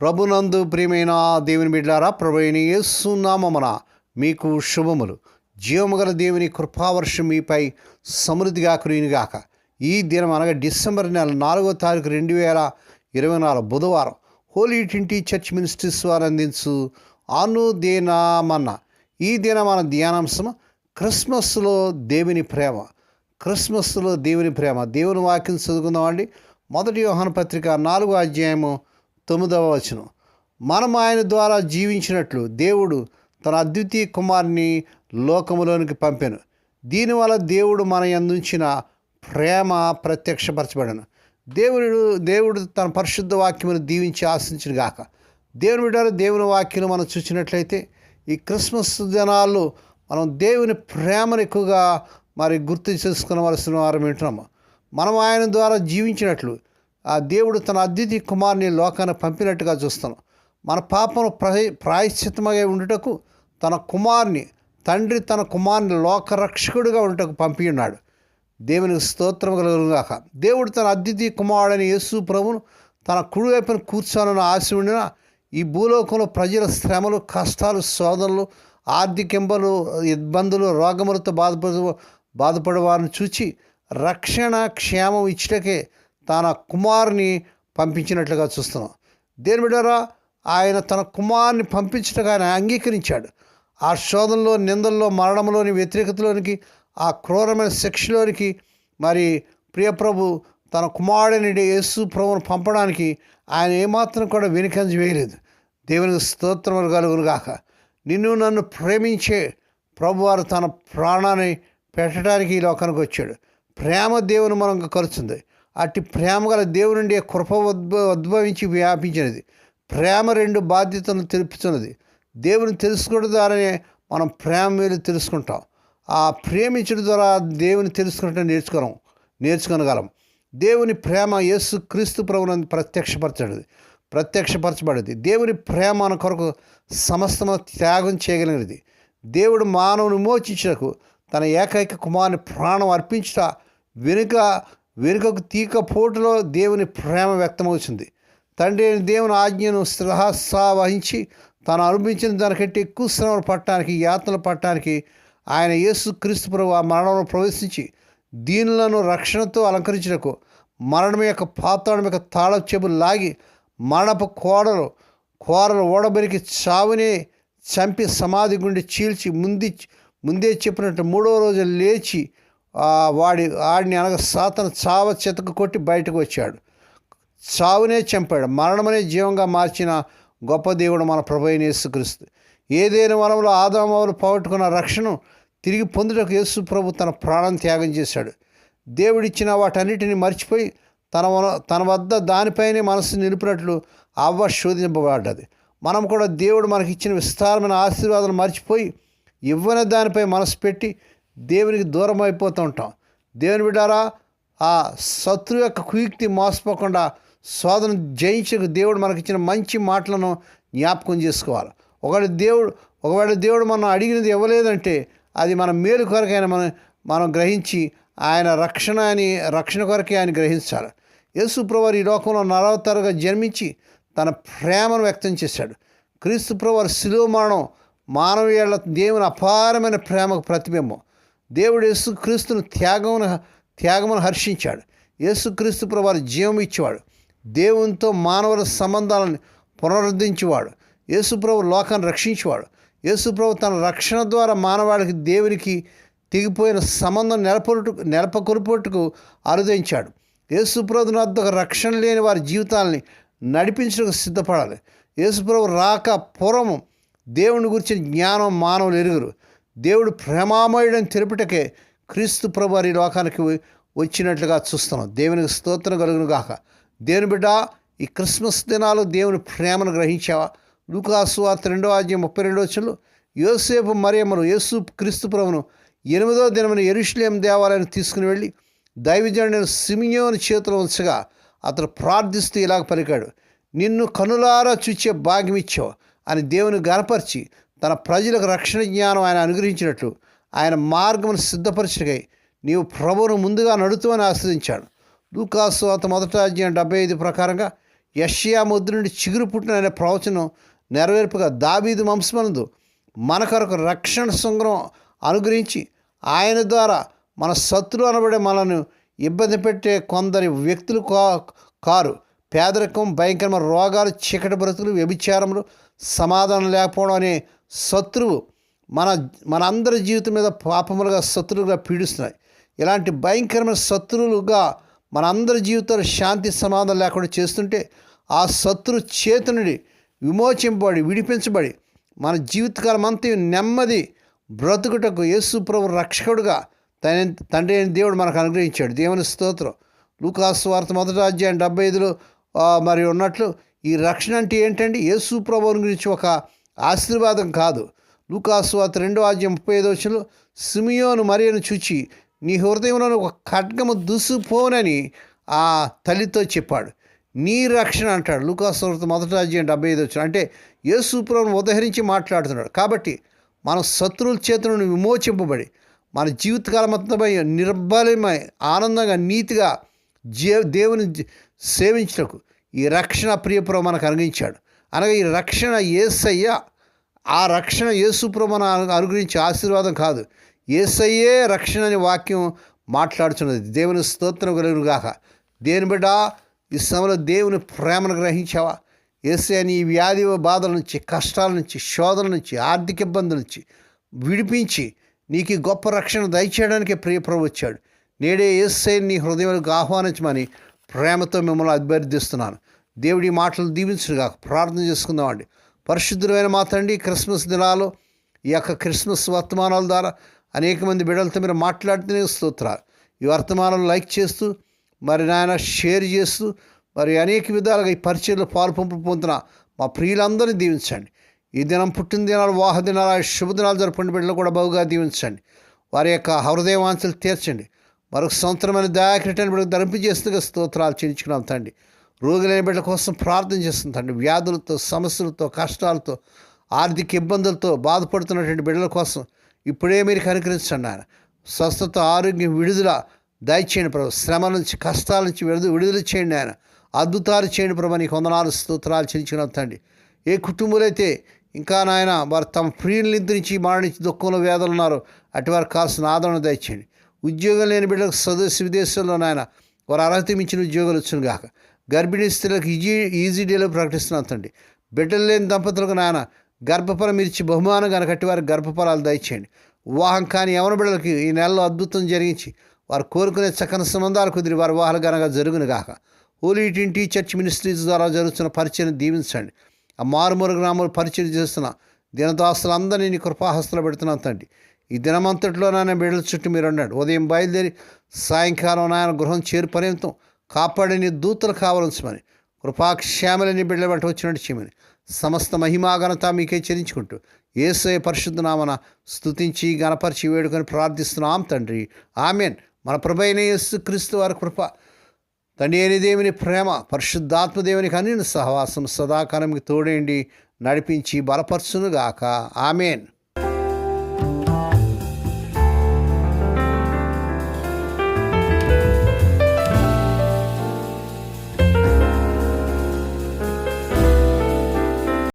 ప్రభునందు ప్రియమైన దేవుని బిడ్డారా ప్రభుని యేసునామమున మీకు శుభములు. జీవము గల దేవుని కృపావర్షం మీపై సమృద్ధిగా కురియునిగాక ఈ దినం అనగా డిసెంబర్ నెల నాలుగో తారీఖు రెండు వేల ఇరవై నాలుగు బుధవారం హోలీ ట్వంటీ చర్చ్ మినిస్ట్రీస్ వారు అందించు అనుదేనామన్న. ఈ దినం మన ధ్యానాంశం క్రిస్మస్లో దేవుని ప్రేమ. క్రిస్మస్లో దేవుని ప్రేమ. దేవుని వాక్యం చదువుకుందామండి. మొదటి యోహాన పత్రిక నాలుగో అధ్యాయము తొమ్మిదవ వచనం. మనం ఆయన ద్వారా జీవించినట్లు దేవుడు తన అద్వితీయ కుమారుని లోకములోనికి పంపాను. దీనివల్ల దేవుడు మన అందించిన ప్రేమ ప్రత్యక్షపరచబడను. దేవుడు దేవుడు తన పరిశుద్ధ వాక్యమును దీవించి ఆశించిన గాక. దేవుని విడారు దేవుని వాక్యం మనం చూసినట్లయితే ఈ క్రిస్మస్ దినాల్లో మనం దేవుని ప్రేమను ఎక్కువగా మరి గుర్తు చేసుకునవలసిన వారం వింటున్నాము మనం ఆయన ద్వారా జీవించినట్లు ఆ దేవుడు తన అతిథి కుమారుని లోకాన్ని పంపినట్టుగా చూస్తున్నాం. మన పాపను ప్రాయ ప్రాయశ్చిత్తమై ఉండుటకు తన కుమారుని తండ్రి తన కుమారుని లోకరక్షకుడిగా ఉండటకు పంపి ఉన్నాడు దేవునికి స్తోత్రం కలుగుగాక దేవుడు తన అద్వితీయ కుమారుడని యేసు ప్రభును తన కుడివైపున కూర్చోనని ఆశ ఉండిన ఈ భూలోకంలో ప్రజల శ్రమలు కష్టాలు శోధనలు ఆర్థికంబలు ఇబ్బందులు రోగములతో బాధపడు బాధపడే వారిని చూచి రక్షణ క్షేమం ఇచ్చటకే తన కుమారుని పంపించినట్లుగా చూస్తున్నాం. దేని బిడ్డారా ఆయన తన కుమారుని పంపించటగా ఆయన అంగీకరించాడు. ఆ శోధనలో నిందల్లో మరణంలోని వ్యతిరేకతలోనికి ఆ క్రూరమైన శిక్షలోనికి మరి ప్రియప్రభు తన కుమారుడిని యేసు ప్రభును పంపడానికి ఆయన ఏమాత్రం కూడా వెనుకంజ వేయలేదు. దేవునికి స్తోత్రములు కలుగునుగాక. నిన్ను నన్ను ప్రేమించే ప్రభువారు తన ప్రాణాన్ని పెట్టడానికి ఈ లోకానికి వచ్చాడు. ప్రేమ దేవుని మనం కలుస్తుంది. అట్టి ప్రేమ గల దేవుని కృప ఉద్భ ఉద్భవించి వ్యాపించినది. ప్రేమ రెండు బాధ్యతలను తెలుపుతున్నది దేవుని తెలుసుకోవడం ద్వారానే మనం ప్రేమ మీద తెలుసుకుంటాం. ఆ ప్రేమించడం ద్వారా దేవుని తెలుసుకుంటే నేర్చుకోగలం నేర్చుకోగలం దేవుని ప్రేమ యేసు క్రీస్తు ప్రభునందు ప్రత్యక్షపరచడది ప్రత్యక్షపరచబడేది దేవుని ప్రేమ మన కొరకు సమస్తమ త్యాగం చేయగలిగినది. దేవుడు మానవుని మోచించకు తన ఏకైక కుమారుని ప్రాణం అర్పించుట వెనుక వెనుకకు తీక పోటులో దేవుని ప్రేమ వ్యక్తమవుతుంది. తండ్రి అయిన దేవుని ఆజ్ఞను శ్రహస్సా వహించి తాను అనుభవించిన దానికంటే ఎక్కువ శ్రమలు పట్టడానికి యాతనలు పట్టడానికి ఆయన యేసు క్రీస్తు ప్రభు ఆ మరణంలో ప్రవేశించి దీనులను రక్షణతో అలంకరించినకు మరణం యొక్క పాతాళం యొక్క తాళం చెబులు లాగి మరణపు కోడలు కోరలు ఓడబెరికి చావునే చంపి సమాధి గుండి చీల్చి ముందు ముందే చెప్పినట్టు మూడవ రోజు లేచి వాడి ఆడిని అనగా సాతను చావ చెతకు కొట్టి బయటకు వచ్చాడు. చావునే చంపాడు. మరణమనే జీవంగా మార్చిన గొప్ప దేవుడు మన ప్రభు యేసుక్రీస్తు. ఏదైనా వనంలో ఆదామవులు పోగొట్టుకున్న రక్షణ తిరిగి పొందుటకు యేసు ప్రభు తన ప్రాణం త్యాగం చేశాడు. దేవుడిచ్చిన వాటన్నిటిని మర్చిపోయి తన తన వద్ద దానిపైనే మనసు నిలిపినట్లు అవ్వ శోధింపబడ్డది. మనం కూడా దేవుడు మనకి ఇచ్చిన విస్తారమైన ఆశీర్వాదాలు మర్చిపోయి ఇవ్వని దానిపై మనసు పెట్టి దేవునికి దూరం అయిపోతూ ఉంటాం. దేవుని బిడ్డారా ఆ శత్రు యొక్క కుయుక్తి మోసపోకుండా శోధన జయించకు దేవుడు మనకిచ్చిన మంచి మాటలను జ్ఞాపకం చేసుకోవాలి. ఒకటి దేవుడు ఒకవేళ దేవుడు మనం అడిగినది ఇవ్వలేదంటే అది మన మేలు కొరకైనా మనం మనం గ్రహించి ఆయన రక్షణ అని రక్షణ కొరకే ఆయన గ్రహించాలి. యేసుప్రవారు ఈ లోకంలో నరవతరగా జన్మించి తన ప్రేమను వ్యక్తం చేశాడు. క్రీస్తు ప్రవారు మరణం మానవీయుల దేవుని అపారమైన ప్రేమకు ప్రతిబింబం. దేవుడు యేసుక్రీస్తును త్యాగమును త్యాగమును హర్షించాడు. యేసుక్రీస్తు ప్రభావం జీవం ఇచ్చేవాడు. దేవునితో మానవుల సంబంధాలను పునరుద్ధరించేవాడు. యేసుప్రభు లోకాన్ని రక్షించేవాడు. యేసుప్రభు తన రక్షణ ద్వారా మానవాడికి దేవునికి తెగిపోయిన సంబంధం నెలపొరుటు నెలపకొరుపొట్టుకు అరుదించాడు యేసుప్రభు వద్ద రక్షణ లేని వారి జీవితాలని నడిపించడానికి సిద్ధపడాలి. యేసుప్రభు రాక పూర్వం దేవుని గురించిన జ్ఞానం మానవులు ఎరుగురు. దేవుడు ప్రేమామయుడని తెలుపుటకే క్రీస్తు ప్రభు ఈ లోకానికి వచ్చినట్లుగా చూస్తున్నాం. దేవునికి స్తోత్రం కలుగును గాక. దేవుని బిడ్డ ఈ క్రిస్మస్ దినాలు దేవుని ప్రేమను గ్రహించావా? లూకాసు వార్త రెండో అధ్యాయం ముప్పై రెండో వచ్చంలో యోసేపు మరియమ్మను యేసు క్రీస్తు ప్రభును ఎనిమిదో దినమున ఎరుషులేం దేవాలయాన్ని తీసుకుని వెళ్ళి దైవజనుడైన సిమియోని చేతిలో ఉంచగా అతను ప్రార్థిస్తూ ఇలాగ పలికాడు నిన్ను కనులారా చూచే భాగ్యం ఇచ్చావు అని దేవుని గనపరిచి తన ప్రజలకు రక్షణ జ్ఞానం ఆయన అనుగ్రహించినట్లు ఆయన మార్గమును సిద్ధపరచగై నీవు ప్రభువును ముందుగా నడుతూ అని ఆశ్రదించాడు లూకాసు అంత మొదట అధ్యాయం డెబ్బై ఐదు ప్రకారంగా యష్యా ముద్దు నుండి చిగురు పుట్టిన అనే ప్రవచనం నెరవేర్పుగా దాబీదు వంశమనందు మన కొరకు రక్షణ సంగ్రహం అనుగ్రహించి ఆయన ద్వారా మన శత్రు అనబడే మనను ఇబ్బంది పెట్టే కొందరి వ్యక్తులు కా కారు పేదరికం భయంకరమైన రోగాలు చీకటి బ్రతుకులు వ్యభిచారములు సమాధానం లేకపోవడం అనే శత్రువు మన మన అందరి జీవితం మీద పాపములుగా శత్రువులుగా పీడిస్తున్నాయి. ఇలాంటి భయంకరమైన శత్రువులుగా మన అందరి జీవితాలు శాంతి సమాధానం లేకుండా చేస్తుంటే ఆ శత్రు చేతి నుండి విమోచింపబడి విడిపించబడి మన జీవితకాలం అంతా నెమ్మది బ్రతుకుటకు యేసు ప్రభు రక్షకుడుగా తన తండ్రి అయిన దేవుడు మనకు అనుగ్రహించాడు. దేవుని స్తోత్రం. లూకాసు వార్త మొదటి అధ్యాయం డెబ్బై ఐదులో మరి ఉన్నట్లు ఈ రక్షణ అంటే ఏంటండి? ఏసుప్రభువుని గురించి ఒక ఆశీర్వాదం కాదు. లూకాస్వాత రెండో అధ్యాయం ముప్పై ఐదో వచ్చిన సిమియోను మరియను చూచి నీ హృదయంలో ఒక ఖడ్గము దుసుపోనని ఆ తల్లితో చెప్పాడు. నీ రక్షణ అంటాడు. లూకాసు మొదటి అధ్యాయం డెబ్బై ఐదు వచ్చిన అంటే యేసు ఉదహరించి మాట్లాడుతున్నాడు. కాబట్టి మన శత్రువుల చేతులను నుండి విమోచింపబడి మన జీవితకాలం మొత్తమై నిర్బలమై ఆనందంగా నీతిగా జే దేవుని సేవించటకు ఈ రక్షణ ప్రియపురం మనకు అనుగ్రహించాడు. అనగా ఈ రక్షణ ఏసయ్య ఆ రక్షణ యేసుప్రభు మన అనుగ్రహించే ఆశీర్వాదం కాదు. ఏసయ్యే రక్షణ అనే వాక్యం మాట్లాడుచున్నది. దేవుని స్తోత్రం కలుగుగాక దేని బిడ్డ ఈ సమయంలో దేవుని ప్రేమను గ్రహించావా? ఏసయ్య నీ వ్యాధి బాధల నుంచి కష్టాల నుంచి శోధన నుంచి ఆర్థిక ఇబ్బందుల నుంచి విడిపించి నీకు గొప్ప రక్షణ దయచేయడానికి ప్రియప్రభు వచ్చాడు. నేడే ఏసై నీ హృదయంలోకి ఆహ్వానించమని ప్రేమతో మిమ్మల్ని అభ్యర్థిస్తున్నాను. దేవుడి మాటలు దీవించుగా ప్రార్థన చేసుకుందామండి పరిశుద్ధమైన మా తండ్రి క్రిస్మస్ దినాలు ఈ యొక్క క్రిస్మస్ వర్తమానాల ద్వారా అనేక మంది బిడ్డలతో మీరు మాట్లాడుతూనే స్తోత్రాలు. ఈ వర్తమానాలు లైక్ చేస్తూ మరి నాయన షేర్ చేస్తూ మరి అనేక విధాలుగా ఈ పరిచయలో పాలు పంపు పొందుతున్న మా ప్రియులందరినీ దీవించండి. ఈ దినం పుట్టిన దినాలు వాహ దినాలు శుభదినాలు జరుపుకునే బిడ్డలు కూడా బహుగా దీవించండి. వారి యొక్క హృదయవాంఛలు తీర్చండి. మరొక సంవత్సరమైన దయాకరిటైన బిడ్డకు ధరింపజేస్తుగా స్తోత్రాలు చేయించుకున్నాం తండ్రి. రోగులైన బిడ్డల కోసం ప్రార్థన చేస్తుంది తండ్రి. వ్యాధులతో సమస్యలతో కష్టాలతో ఆర్థిక ఇబ్బందులతో బాధపడుతున్నటువంటి బిడ్డల కోసం ఇప్పుడే మీరు కనుకరించండి ఆయన స్వస్థత ఆరోగ్యం విడుదల దయచేయండి ప్రభు. శ్రమ నుంచి కష్టాల నుంచి విడుదల విడుదల చేయండి ఆయన అద్భుతాలు చేయండి ప్రభు. నీకు వందనాలు స్తోత్రాలు చెల్లించిన తండ్రి. ఏ కుటుంబాలైతే ఇంకా నాయన వారు తమ ప్రియుల నిద్రించి మరణించి దుఃఖంలో వేదలు ఉన్నారు అటు వారికి కావాల్సిన ఆదరణ దయచేయండి. ఉద్యోగం లేని బిడ్డలకు స్వదేశ విదేశాల్లో నాయన వారు అర్హత మించిన ఉద్యోగాలు వచ్చును గాక. గర్భిణీ స్త్రీలకు ఈజీ ఈజీ డేలో ప్రకటిస్తున్నాం తండ్రి. బిడ్డలు లేని దంపతులకు నాయన గర్భఫలం ఇచ్చి బహుమానం కనకట్టి వారికి గర్భఫలాలు దయచేయండి. వివాహం కాని యవన బిడ్డలకి ఈ నెలలో అద్భుతం జరిగించి వారు కోరుకునే చక్కని సంబంధాలు కుదిరి వారి వివాహాలు గనక జరుగును గాక. హోలీ టీ చర్చ్ మినిస్ట్రీస్ ద్వారా జరుగుతున్న పరిచయం దీవించండి. ఆ మారుమూల గ్రామాలు పరిచయం చేస్తున్న దినదాసులందరినీ నీ కృపాహస్తులు పెడుతున్నాను తండ్రి. ఈ దినమంతట్లో నాయన బిడ్డల చుట్టూ మీరు ఉన్నాడు ఉదయం బయలుదేరి సాయంకాలం నాయన గృహం చేరు పర్యంతం కాపాడని దూతలు కావాల్సమని కృపాక్షేమలని బిడ్డల వచ్చినట్టు చేయమని సమస్త మహిమాఘనత మీకే చెల్లించుకుంటూ ఏసయ పరిశుద్ధ నామన స్తుతించి గణపరిచి వేడుకొని ప్రార్థిస్తున్నాం తండ్రి. ఆమెన్. మన ప్రభైన యేసు క్రీస్తు వారి కృప తండ్రి అని దేవుని ప్రేమ పరిశుద్ధాత్మ దేవునికి అన్ని సహవాసం సదాకాలంకి తోడేండి నడిపించి బలపరచునుగాక. ఆమెన్.